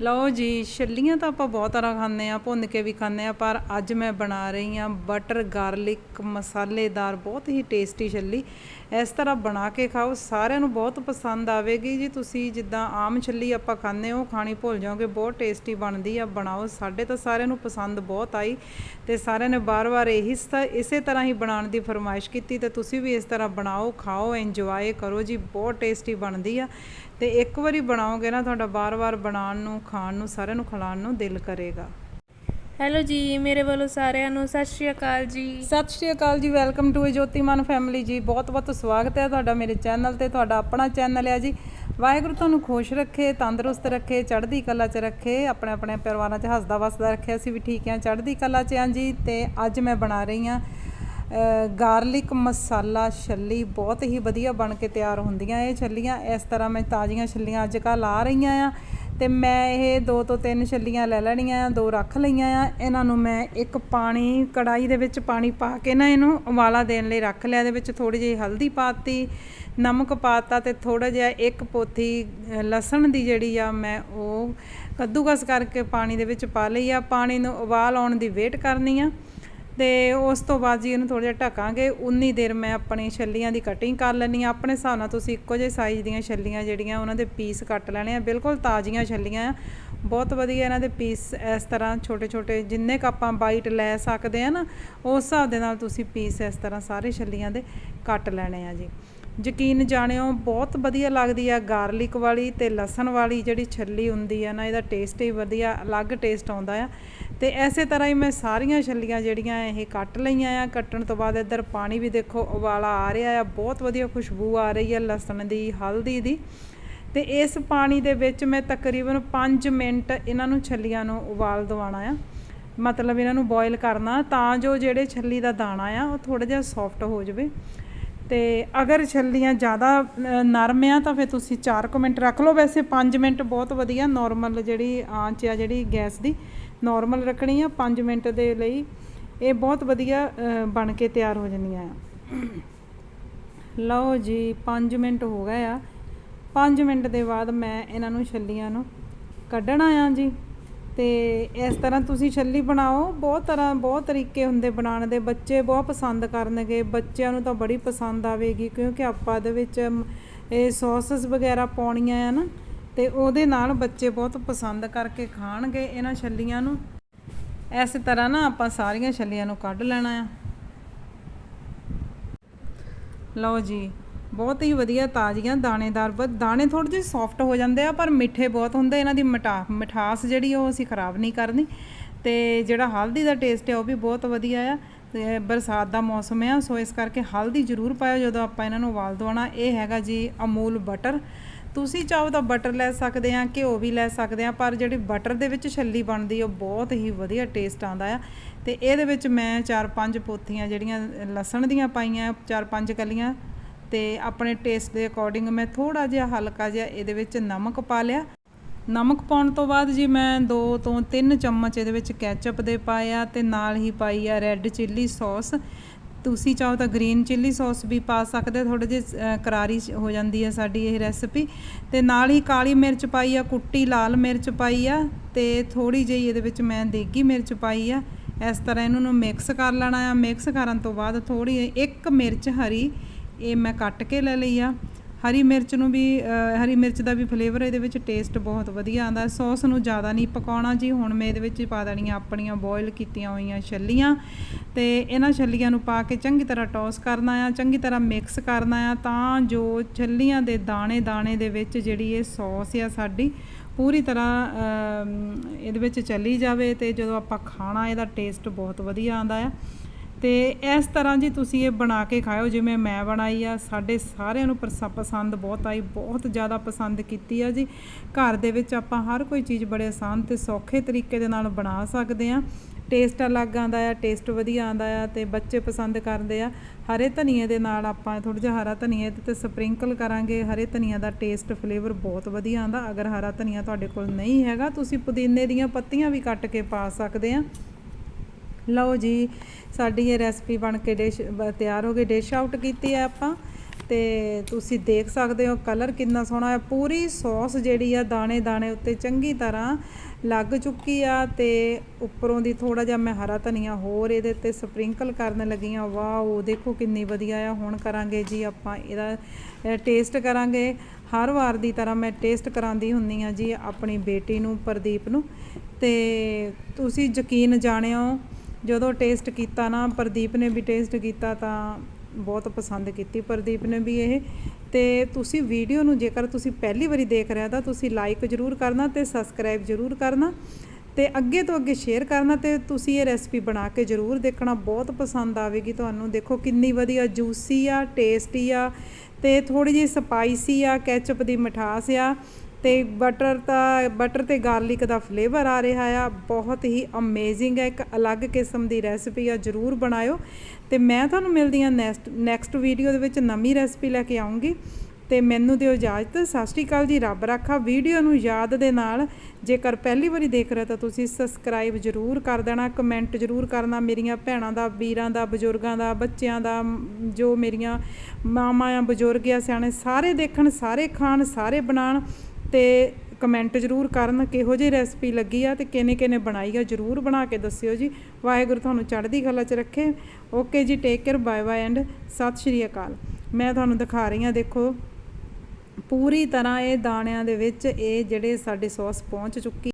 ਲਓ ਜੀ, ਛੱਲੀਆਂ ਤਾਂ ਆਪਾਂ ਬਹੁਤ ਤਰ੍ਹਾਂ ਖਾਂਦੇ ਆ ਭੁੰਨ ਕੇ ਵੀ ਖਾਂਦੇ ਆ ਪਰ ਅੱਜ ਮੈਂ ਬਣਾ ਰਹੀ ਆ ਬਟਰ ਗਾਰਲਿਕ ਮਸਾਲੇਦਾਰ, ਬਹੁਤ ਹੀ ਟੇਸਟੀ ਛੱਲੀ। ਇਸ ਤਰ੍ਹਾਂ ਬਣਾ ਕੇ ਖਾਓ। ਸਾਰਿਆਂ ਨੂੰ ਬਹੁਤ ਪਸੰਦ ਆਵੇਗੀ ਜੀ। ਤੁਸੀਂ ਜਿੱਦਾਂ ਆਮ ਛੱਲੀ ਆਪਾਂ ਖਾਂਦੇ ਹੋ ਖਾਣੀ ਭੁੱਲ ਜਾਓਗੇ। ਬਹੁਤ ਟੇਸਟੀ ਬਣਦੀ ਆ। ਬਣਾਓ। ਸਾਡੇ ਤਾਂ ਸਾਰਿਆਂ ਨੂੰ ਪਸੰਦ ਬਹੁਤ ਆਈ ਤੇ ਸਾਰਿਆਂ ਨੇ ਬਾਰ-ਬਾਰ ਇਹੀ ਇਸੇ ਤਰ੍ਹਾਂ ਹੀ ਬਣਾਉਣ ਦੀ ਫਰਮਾਇਸ਼ ਕੀਤੀ ਤੇ ਤੁਸੀਂ ਵੀ ਇਸ ਤਰ੍ਹਾਂ ਬਣਾਓ, ਖਾਓ ਇੰਜੋਏ ਕਰੋ ਜੀ। ਬਹੁਤ ਟੇਸਟੀ ਬਣਦੀ ਆ ਤੇ ਇੱਕ ਵਾਰੀ ਬਣਾਓਗੇ ਨਾ, ਤੁਹਾਡਾ ਬਾਰ-ਬਾਰ ਬਣਾਉਣ ਨੂੰ, ਖਾਣ ਨੂੰ, ਸਾਰਿਆਂ ਨੂੰ ਖਿਲਾਉਣ ਨੂੰ ਦਿਲ ਕਰੇਗਾ। ਹੈਲੋ ਜੀ, ਮੇਰੇ ਵੱਲੋਂ ਸਾਰਿਆਂ ਨੂੰ ਸਤਿ ਸ਼੍ਰੀ ਅਕਾਲ ਜੀ। ਸਤਿ ਸ਼੍ਰੀ ਅਕਾਲ ਜੀ, ਵੈਲਕਮ ਟੂ ਜੋਤੀਮਾਨ ਫੈਮਿਲੀ ਜੀ। ਬਹੁਤ-ਬਹੁਤ ਸਵਾਗਤ ਹੈ ਤੁਹਾਡਾ ਮੇਰੇ ਚੈਨਲ ਤੇ, ਤੁਹਾਡਾ ਆਪਣਾ ਚੈਨਲ ਹੈ ਜੀ। ਵਾਹਿਗੁਰੂ ਤੁਹਾਨੂੰ ਖੁਸ਼ ਰੱਖੇ, ਤੰਦਰੁਸਤ ਰੱਖੇ, ਚੜ੍ਹਦੀ ਕਲਾ 'ਚ ਰੱਖੇ, ਆਪਣੇ ਆਪਣੇ ਪਰਿਵਾਰਾਂ 'ਚ ਹੱਸਦਾ ਵਸਦਾ ਰੱਖੇ ਅਸੀਂ ਵੀ ਠੀਕ ਹਾਂ, ਚੜ੍ਹਦੀ ਕਲਾ 'ਚ ਹਾਂ ਜੀ। ਤੇ ਅੱਜ ਮੈਂ ਬਣਾ ਰਹੀ ਹਾਂ ਗਾਰਲਿਕ ਮਸਾਲਾ ਛੱਲੀ। ਬਹੁਤ ਹੀ ਵਧੀਆ ਬਣ ਕੇ ਤਿਆਰ ਹੁੰਦੀਆਂ ਇਹ ਛੱਲੀਆਂ। ਇਸ ਤਰ੍ਹਾਂ ਮੈਂ ਤਾਜ਼ੀਆਂ ਛੱਲੀਆਂ ਅੱਜ ਕੱਲ੍ਹ ਆ ਰਹੀਆਂ ਆ। ਤੇ ਮੈਂ ਇਹ ਦੋ ਤੋਂ ਤਿੰਨ ਛੱਲੀਆਂ ਲੈ ਲੈਣੀਆਂ ਆ ਦੋ ਰੱਖ ਲਈਆਂ ਆ। ਇਹਨਾਂ ਨੂੰ ਮੈਂ ਇੱਕ ਪਾਣੀ ਕੜਾਈ ਦੇ ਵਿੱਚ ਪਾਣੀ ਪਾ ਕੇ ਨਾ ਇਹਨੂੰ ਉਬਾਲਾ ਦੇਣ ਲਈ ਰੱਖ ਲਿਆ। ਇਹਦੇ ਵਿੱਚ ਥੋੜੀ ਜਿਹੀ ਹਲਦੀ ਪਾਤੀ, ਨਮਕ ਪਾਤਾ ਤੇ ਥੋੜਾ ਜਿਹਾ ਇੱਕ ਪੋਥੀ ਲਸਣ ਦੀ ਜਿਹੜੀ ਆ ਮੈਂ ਉਹ ਕੱਦੂਕਸ ਕਰਕੇ ਪਾਣੀ ਦੇ ਵਿੱਚ ਪਾ ਲਈ ਆ। ਪਾਣੀ ਨੂੰ ਉਬਾਲ ਆਉਣ ਦੀ ਵੇਟ ਕਰਨੀ ਆ। ਤੇ ਉਸ ਤੋਂ ਬਾਅਦ ਜੀ ਇਹਨੂੰ ਥੋੜਾ ਜਿਹਾ ਢਕਾਂਗੇ, ਉਨੀ ਦੇਰ ਮੈਂ ਆਪਣੀ ਛੱਲੀਆਂ ਦੀ ਕਟਿੰਗ ਕਰ ਲੈਣੀ ਆ ਆਪਣੇ ਹਿਸਾਬ ਨਾਲ ਤੁਸੀਂ ਇੱਕੋ ਜਿਹੇ ਸਾਈਜ਼ ਦੀਆਂ ਛੱਲੀਆਂ ਜਿਹੜੀਆਂ ਉਹਨਾਂ ਦੇ ਪੀਸ ਕੱਟ ਲੈਣੇ ਆ। ਬਿਲਕੁਲ ਤਾਜ਼ੀਆਂ ਛੱਲੀਆਂ ਆ। ਬਹੁਤ ਵਧੀਆ ਇਹਨਾਂ ਦੇ ਪੀਸ ਇਸ ਤਰ੍ਹਾਂ ਛੋਟੇ ਛੋਟੇ ਜਿੰਨੇ ਕ ਆਪਾਂ ਬਾਈਟ ਲੈ ਸਕਦੇ ਆ ਨਾ, ਉਸ ਹਿਸਾਬ ਦੇ ਨਾਲ ਤੁਸੀਂ ਪੀਸ ਇਸ ਤਰ੍ਹਾਂ ਸਾਰੇ ਛੱਲੀਆਂ ਦੇ ਕੱਟ ਲੈਣੇ ਆ ਜੀ। ਯਕੀਨ ਜਾਣਿਓ, ਬਹੁਤ ਵਧੀਆ ਲੱਗਦੀ ਆ ਗਾਰਲਿਕ ਵਾਲੀ ਤੇ ਲਸਣ ਵਾਲੀ ਜਿਹੜੀ ਛੱਲੀ ਹੁੰਦੀ ਆ ਨਾ, ਇਹਦਾ ਟੇਸਟ ਹੀ ਵਧੀਆ, ਅਲੱਗ ਟੇਸਟ ਆਉਂਦਾ ਆ। ਤੇ ਐਸੇ ਤਰ੍ਹਾਂ ਹੀ ਮੈਂ ਸਾਰੀਆਂ ਛੱਲੀਆਂ ਜਿਹੜੀਆਂ ਇਹ ਕੱਟ ਲਈਆਂ ਆ, ਕੱਟਣ ਤੋਂ ਬਾਅਦ ਇੱਧਰ ਪਾਣੀ ਵੀ ਦੇਖੋ ਉਬਾਲਾ ਆ ਰਿਹਾ ਆ, ਬਹੁਤ ਵਧੀਆ ਖੁਸ਼ਬੂ ਆ ਰਹੀ ਆ ਲਸਣ ਦੀ, ਹਲਦੀ ਦੀ। ਤੇ ਇਸ ਪਾਣੀ ਦੇ ਵਿੱਚ ਮੈਂ ਤਕਰੀਬਨ 5 ਮਿੰਟ ਇਹਨਾਂ ਨੂੰ ਛੱਲੀਆਂ ਨੂੰ ਉਬਾਲ ਦਵਾਉਣਾ ਆ। ਮਤਲਬ ਇਹਨਾਂ ਨੂੰ ਬੋਇਲ ਕਰਨਾ ਤਾਂ ਜੋ ਜਿਹੜੇ ਛੱਲੀ ਦਾ ਦਾਣਾ ਆ, ਉਹ ਥੋੜਾ ਜਿਹਾ ਸੌਫਟ ਹੋ ਜਾਵੇ। ਤੇ ਅਗਰ ਛੱਲੀਆਂ ਜ਼ਿਆਦਾ ਨਰਮ ਆ ਤਾਂ ਫਿਰ ਤੁਸੀਂ 4 ਮਿੰਟ ਰੱਖ ਲਓ। ਵੈਸੇ 5 ਮਿੰਟ ਬਹੁਤ ਵਧੀਆ ਨਾਰਮਲ ਜਿਹੜੀ ਆਂਚ ਆ ਜਿਹੜੀ ਗੈਸ ਦੀ ਨਾਰਮਲ ਰੱਖਣੀ ਆ। 5 ਮਿੰਟ ਦੇ ਲਈ ਇਹ ਬਹੁਤ ਵਧੀਆ ਬਣ ਕੇ ਤਿਆਰ ਹੋ ਜਾਂਦੀਆਂ ਆ। ਲਓ ਜੀ 5 ਮਿੰਟ ਹੋ ਗਏ ਆ। 5 ਮਿੰਟ ਦੇ ਬਾਅਦ ਮੈਂ ਇਹਨਾਂ ਨੂੰ ਛੱਲੀਆਂ ਨੂੰ ਕੱਢਣਾ ਆ ਜੀ। ਤੇ ਇਸ ਤਰ੍ਹਾਂ ਤੁਸੀਂ ਛੱਲੀ ਬਣਾਓ, ਬਹੁਤ ਤਰ੍ਹਾਂ, ਬਹੁਤ ਤਰੀਕੇ ਹੁੰਦੇ ਬਣਾਉਣ ਦੇ। ਬੱਚੇ ਬਹੁਤ ਪਸੰਦ ਕਰਨਗੇ। ਬੱਚਿਆਂ ਨੂੰ ਤਾਂ ਬੜੀ ਪਸੰਦ ਆਵੇਗੀ, ਕਿਉਂਕਿ ਆਪਾਂ ਇਹਦੇ ਵਿੱਚ ਇਹ ਸੌਸਸ ਵਗੈਰਾ ਪਾਉਣੀਆਂ ਆ ਨਾ, ਤੇ ਉਹਦੇ ਨਾਲ ਬੱਚੇ ਬਹੁਤ ਪਸੰਦ ਕਰਕੇ ਖਾਣਗੇ ਇਹਨਾਂ ਛੱਲੀਆਂ ਨੂੰ। ਇਸ ਤਰ੍ਹਾਂ ਨਾ ਆਪਾਂ ਸਾਰੀਆਂ ਛੱਲੀਆਂ ਨੂੰ ਕੱਢ ਲੈਣਾ ਆ। ਲਓ ਜੀ। ਬਹੁਤ ਹੀ ਵਧੀਆ, ਤਾਜ਼ੀਆਂ ਦਾਣੇਦਾਰ ਬਸ ਦਾਣੇ ਥੋੜੇ ਜਿਹੇ ਸੌਫਟ ਹੋ ਜਾਂਦੇ ਆ, ਪਰ ਮਿੱਠੇ ਬਹੁਤ ਹੁੰਦੇ ਇਹਨਾਂ ਦੀ ਮਿਠਾ, ਮਿਠਾਸ ਜਿਹੜੀ ਉਹ ਅਸੀਂ ਖਰਾਬ ਨਹੀਂ ਕਰਨੀ। ਤੇ ਜਿਹੜਾ ਹਲਦੀ ਦਾ ਟੇਸਟ ਹੈ ਉਹ ਵੀ ਬਹੁਤ ਵਧੀਆ ਆ। ਤੇ ਬਰਸਾਤ ਦਾ ਮੌਸਮ ਆ, ਸੋ ਇਸ ਕਰਕੇ ਹਲਦੀ ਜ਼ਰੂਰ ਪਾਇਓ, ਜਦੋਂ ਆਪਾਂ ਇਹਨਾਂ ਨੂੰ ਉਬਾਲ ਦਵਾਉਣਾ। ਇਹ ਹੈਗਾ ਜੀ ਅਮੂਲ ਬਟਰ। ਤੁਸੀਂ ਚਾਹੋ ਤਾਂ ਬਟਰ ਲੈ ਸਕਦੇ ਆ, ਘਿਓ ਵੀ ਲੈ ਸਕਦੇ ਆ, ਪਰ ਜਿਹੜੀ ਬਟਰ ਦੇ ਵਿੱਚ ਛੱਲੀ ਬਣਦੀ, ਉਹ ਬਹੁਤ ਹੀ ਵਧੀਆ ਟੇਸਟ ਆਉਂਦਾ ਆ। ਤੇ ਇਹਦੇ ਵਿੱਚ ਮੈਂ ਚਾਰ ਪੰਜ ਪੋਥੀਆਂ ਜਿਹੜੀਆਂ, ਲਸਣ ਦੀਆਂ ਪਾਈਆਂ ਚਾਰ ਪੰਜ ਕਲੀਆਂ ਤੇ ਆਪਣੇ ਟੇਸਟ ਦੇ ਅਕੋਰਡਿੰਗ ਮੈਂ ਥੋੜਾ ਜਿਹਾ ਹਲਕਾ ਜਿਹਾ ਇਹਦੇ ਵਿੱਚ ਨਮਕ ਪਾ ਲਿਆ। ਨਮਕ ਪਾਉਣ ਤੋਂ ਬਾਅਦ ਜੀ ਮੈਂ 2 ਤੋਂ 3 ਚਮਚ ਇਹਦੇ ਵਿੱਚ ਕੈਚਅਪ ਦੇ ਪਾਏ ਆ ਤੇ ਨਾਲ ਹੀ ਪਾਈ ਆ ਰੈੱਡ ਚਿੱਲੀ ਸੌਸ ਤੁਸੀਂ ਚਾਹੋ ਤਾਂ ਗ੍ਰੀਨ ਚਿੱਲੀ ਸੌਸ ਵੀ ਪਾ ਸਕਦੇ ਥੋੜੇ ਜਿਹੇ ਕਰਾਰੀ ਹੋ ਜਾਂਦੀ ਹੈ ਸਾਡੀ ਇਹ ਰੈਸਪੀ ਤੇ ਨਾਲ ਹੀ ਕਾਲੀ ਮਿਰਚ ਪਾਈ ਆ, ਕੁੱਟੀ ਲਾਲ ਮਿਰਚ ਪਾਈ ਆ ਤੇ ਥੋੜੀ ਜਿਹੀ ਇਹਦੇ ਵਿੱਚ ਮੈਂ ਦੇਗੀ ਮਿਰਚ ਪਾਈ ਆ। ਇਸ ਤਰ੍ਹਾਂ ਇਹਨਾਂ ਨੂੰ ਮਿਕਸ ਕਰ ਲੈਣਾ ਆ। ਮਿਕਸ ਕਰਨ ਤੋਂ ਬਾਅਦ ਥੋੜੀ ਇੱਕ ਮਿਰਚ ਹਰੀ ਇਹ ਮੈਂ ਕੱਟ ਕੇ ਲੈ ਲਈ ਆ। ਹਰੀ ਮਿਰਚ ਨੂੰ ਵੀ ਹਰੀ ਮਿਰਚ ਦਾ ਵੀ ਫਲੇਵਰ ਇਹਦੇ ਵਿੱਚ ਟੇਸਟ ਬਹੁਤ ਵਧੀਆ ਆਉਂਦਾ। ਸੌਸ ਨੂੰ ਜ਼ਿਆਦਾ ਨਹੀਂ ਪਕਾਉਣਾ ਜੀ। ਹੁਣ ਮੈਂ ਇਹਦੇ ਵਿੱਚ ਪਾ ਦੇਣੀਆਂ ਆਪਣੀਆਂ ਬੋਇਲ ਕੀਤੀਆਂ ਹੋਈਆਂ ਛੱਲੀਆਂ। ਤੇ ਇਹਨਾਂ ਛੱਲੀਆਂ ਨੂੰ ਪਾ ਕੇ ਚੰਗੀ ਤਰ੍ਹਾਂ ਟੌਸ ਕਰਨਾ ਆ, ਚੰਗੀ ਤਰ੍ਹਾਂ ਮਿਕਸ ਕਰਨਾ ਆ ਤਾਂ ਜੋ ਛੱਲੀਆਂ ਦੇ ਦਾਣੇ ਦਾਣੇ ਦੇ ਵਿੱਚ ਜਿਹੜੀ ਇਹ ਸੌਸ ਆ ਸਾਡੀ ਪੂਰੀ ਤਰ੍ਹਾਂ ਇਹਦੇ ਵਿੱਚ ਚੱਲੀ ਜਾਵੇ ਤੇ ਜਦੋਂ ਆਪਾਂ ਖਾਣਾ, ਇਹਦਾ ਟੇਸਟ ਬਹੁਤ ਵਧੀਆ ਆਉਂਦਾ ਆ। ਤੇ ਇਸ ਤਰ੍ਹਾਂ ਜੀ ਤੁਸੀਂ ਇਹ ਬਣਾ ਕੇ ਖਾਓ, ਜਿਵੇਂ ਮੈਂ ਬਣਾਈ ਆ, ਸਾਡੇ ਸਾਰਿਆਂ ਨੂੰ ਪਰਸ- ਪਸੰਦ ਬਹੁਤ ਆਈ, ਬਹੁਤ ਜ਼ਿਆਦਾ ਪਸੰਦ ਕੀਤੀ ਆ ਜੀ। ਘਰ ਦੇ ਵਿੱਚ ਆਪਾਂ ਹਰ ਕੋਈ ਚੀਜ਼ ਬੜੇ ਆਸਾਨ ਤੇ ਸੌਖੇ ਤਰੀਕੇ ਦੇ ਨਾਲ ਬਣਾ ਸਕਦੇ ਆ। ਟੇਸਟ ਅਲੱਗ ਆਂਦਾ ਆ, ਟੇਸਟ ਵਧੀਆ ਆਂਦਾ ਆ ਤੇ ਬੱਚੇ ਪਸੰਦ ਕਰਦੇ ਆ। ਹਰੇ ਧਨੀਏ ਦੇ ਨਾਲ ਆਪਾਂ ਥੋੜਾ ਜਿਹਾ ਹਰਾ ਧਨੀਏ ਤੇ ਸਪ੍ਰਿੰਕਲ ਕਰਾਂਗੇ, ਹਰੇ ਧਨੀਆ ਦਾ ਟੇਸਟ ਫਲੇਵਰ ਬਹੁਤ ਵਧੀਆ ਆਂਦਾ ਅਗਰ ਹਰਾ ਧਨੀਆ ਤੁਹਾਡੇ ਕੋਲ ਨਹੀਂ ਹੈਗਾ, ਤੁਸੀਂ ਪੁਦੀਨੇ ਦੀਆਂ ਪੱਤੀਆਂ ਵੀ ਕੱਟ ਕੇ ਪਾ ਸਕਦੇ ਆ। ਲਓ ਜੀ, ਸਾਡੀ ਇਹ ਰੈਸਪੀ ਬਣ ਕੇ ਡਿਸ਼ ਬ- ਤਿਆਰ ਹੋ ਗਈ ਡਿਸ਼ ਆਊਟ ਕੀਤੀ ਹੈ ਆਪਾਂ। ਤੇ ਤੁਸੀਂ ਦੇਖ ਸਕਦੇ ਹੋ ਕਲਰ ਕਿੰਨਾ ਸੋਹਣਾ ਹੈ। ਪੂਰੀ ਸੌਸ ਜਿਹੜੀ ਆ ਦਾਣੇ ਦਾਣੇ ਉੱਤੇ ਚੰਗੀ ਤਰ੍ਹਾਂ ਲੱਗ ਚੁੱਕੀ ਆ ਤੇ ਉੱਪਰੋਂ ਦੀ ਥੋੜਾ ਜਿਹਾ ਮੈਂ ਹਰਾ ਧਨੀਆ ਹੋਰ ਇਹਦੇ ਤੇ ਸਪ੍ਰਿੰਕਲ ਕਰਨ ਲੱਗੀ ਆ ਵਾਓ, ਦੇਖੋ ਕਿੰਨੀ ਵਧੀਆ ਆ। ਹੁਣ ਕਰਾਂਗੇ ਜੀ ਆਪਾਂ ਇਹਦਾ ਟੇਸਟ ਕਰਾਂਗੇ। ਹਰ ਵਾਰ ਦੀ ਤਰ੍ਹਾਂ ਮੈਂ ਟੇਸਟ ਕਰਾਉਂਦੀ ਹੁੰਨੀ ਆ ਜੀ ਆਪਣੀ ਬੇਟੀ ਨੂੰ, ਪ੍ਰਦੀਪ ਨੂੰ। ਤੇ ਤੁਸੀਂ ਯਕੀਨ ਜਾਣਿਓ ਜਦੋਂ ਟੇਸਟ ਕੀਤਾ ਨਾ, ਪ੍ਰਦੀਪ ਨੇ ਵੀ ਟੇਸਟ ਕੀਤਾ ਤਾਂ ਬਹੁਤ ਪਸੰਦ ਕੀਤੀ ਪ੍ਰਦੀਪ ਨੇ ਵੀ ਇਹ। ਤੇ ਤੁਸੀਂ ਵੀਡੀਓ ਨੂੰ ਜੇਕਰ ਤੁਸੀਂ ਪਹਿਲੀ ਵਾਰੀ ਦੇਖ ਰਹੇ ਹੋ ਤਾਂ ਤੁਸੀਂ ਲਾਈਕ ਜ਼ਰੂਰ ਕਰਨਾ ਤੇ ਸਬਸਕ੍ਰਾਈਬ ਜ਼ਰੂਰ ਕਰਨਾ ਤੇ ਅੱਗੇ ਤੋਂ ਅੱਗੇ ਸ਼ੇਅਰ ਕਰਨਾ ਤੇ ਤੁਸੀਂ ਇਹ ਰੈਸਪੀ ਬਣਾ ਕੇ ਜ਼ਰੂਰ ਦੇਖਣਾ, ਬਹੁਤ ਪਸੰਦ ਆਵੇਗੀ ਤੁਹਾਨੂੰ। ਦੇਖੋ ਕਿੰਨੀ ਵਧੀਆ ਜੂਸੀ ਆ ਟੇਸਟੀ ਆ ਤੇ ਥੋੜੀ ਜਿਹੀ ਸਪਾਈਸੀ ਆ ਕੈਚਅਪ ਦੀ ਮਿਠਾਸ ਆ। ਅਤੇ ਬਟਰ ਤਾਂ ਬਟਰ ਅਤੇ ਗਾਰਲਿਕ ਦਾ ਫਲੇਵਰ ਆ ਰਿਹਾ ਆ, ਬਹੁਤ ਹੀ ਅਮੇਜ਼ਿੰਗ ਹੈ, ਇੱਕ ਅਲੱਗ ਕਿਸਮ ਦੀ ਰੈਸਪੀ ਆ, ਜਰੂਰ ਬਣਾਇਓ। ਤੇ ਮੈਂ ਤੁਹਾਨੂੰ ਮਿਲਦੀ ਹਾਂ ਨੈਕਸਟ ਨੈਕਸਟ ਵੀਡੀਓ ਦੇ ਵਿੱਚ ਨਵੀਂ ਰੈਸਪੀ ਲੈ ਕੇ ਆਉਂਗੀ। ਤੇ ਮੈਨੂੰ ਦਿਓ ਇਜਾਜ਼ਤ, ਸਤਿ ਸ਼੍ਰੀ ਅਕਾਲ ਜੀ, ਰੱਬ ਰਾਖਾ। ਵੀਡੀਓ ਨੂੰ ਯਾਦ ਦੇ ਨਾਲ, ਜੇਕਰ ਪਹਿਲੀ ਵਾਰੀ ਦੇਖ ਰਹੇ ਤਾਂ ਤੁਸੀਂ ਸਬਸਕ੍ਰਾਈਬ ਜਰੂਰ ਕਰ ਦੇਣਾ ਕਮੈਂਟ ਜਰੂਰ ਕਰਨਾ। ਮੇਰੀਆਂ ਭੈਣਾਂ ਦਾ, ਵੀਰਾਂ ਦਾ, ਬਜ਼ੁਰਗਾਂ ਦਾ, ਬੱਚਿਆਂ ਦਾ, ਜੋ ਮੇਰੀਆਂ ਮਾਮਾ ਆ, ਬਜ਼ੁਰਗ ਆ, ਸਿਆਣੇ, ਸਾਰੇ ਦੇਖਣ, ਸਾਰੇ ਖਾਣ, ਸਾਰੇ ਬਣਾਉਣ। ਤੇ ਕਮੈਂਟ ਜਰੂਰ ਕਰਨ ਕਿਹੋ ਜਿਹੀ ਰੈਸਪੀ ਲੱਗੀ ਆ ਤੇ ਕਿਨੇ ਕਿਨੇ ਬਣਾਈ ਆ, ਜਰੂਰ ਬਣਾ ਕੇ ਦੱਸਿਓ ਜੀ। ਵਾਹਿਗੁਰੂ ਤੁਹਾਨੂੰ ਚੜ੍ਹਦੀ ਕਲਾ 'ਚ ਰੱਖੇ। Okay ji take care bye bye and ਸਤਿ ਸ਼੍ਰੀ ਅਕਾਲ। ਮੈਂ ਤੁਹਾਨੂੰ ਦਿਖਾ ਰਹੀ ਹਾਂ, ਦੇਖੋ, ਪੂਰੀ ਤਰ੍ਹਾਂ ਇਹ ਦਾਣਿਆਂ ਦੇ ਵਿੱਚ ਇਹ ਜਿਹੜੇ ਸਾਡੇ ਸੌਸ ਪਹੁੰਚ ਚੁੱਕੀ